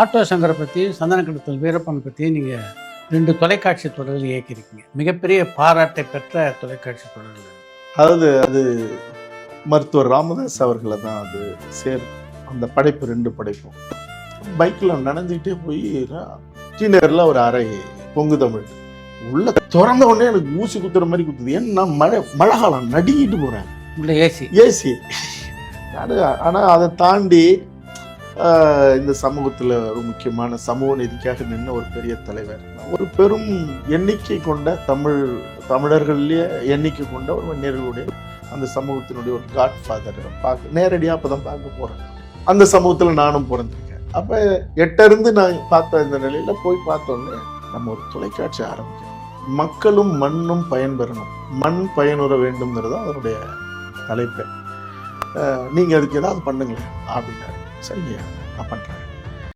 Auto சங்கரை பற்றி சந்தனக்கடத்தல் வீரப்பன் பற்றி நீங்கள் ரெண்டு தொலைக்காட்சி தொடர்கள் இயக்கியிருக்கீங்க. மிகப்பெரிய பாராட்டை பெற்ற தொலைக்காட்சி தொடர்கள் அதாவது அது மருத்துவர் ராமதாஸ் அவர்களை தான் அது சேர் அந்த படைப்பு ரெண்டு படைப்பும் பைக்கில் நனைஞ்சிக்கிட்டே போய் டீனரில் ஒரு அறை பொங்கு தமிழ். உள்ள திறந்த உடனே எனக்கு ஊசி குத்துற மாதிரி குத்துது. ஏன்னா மழை மழை காலம் நடுங்கிட்டு போகிறேன் ஏசி. ஏசி. ஆனால் அதை தாண்டி இந்த சமூகத்தில் ஒரு முக்கியமான சமூக நீதிக்காக நின்று ஒரு பெரிய தலைவர். ஒரு பெரும் எண்ணிக்கை கொண்ட தமிழ் தமிழர்கள்லேயே எண்ணிக்கை கொண்ட ஒரு வன்னியர்களுடைய அந்த சமூகத்தினுடைய ஒரு காட் ஃபாதர் பார்க்க நேரடியாக அப்போ தான் பார்க்க போகிறேன் அந்த சமூகத்தில் நானும் பிறந்திருக்கேன். அப்போ எட்டிருந்து நான் பார்த்த இந்த நிலையில் போய் பார்த்தோன்னே நம்ம ஒரு தொலைக்காட்சி ஆரம்பிக்கணும் மக்களும் மண்ணும் பயன்பெறணும். மண் பயனுற வேண்டும்ங்கிறது அதனுடைய தலைப்பு. நீங்கள் அதுக்கு ஏதாவது பண்ணுங்களேன் அப்படின்னாரு. saya apakah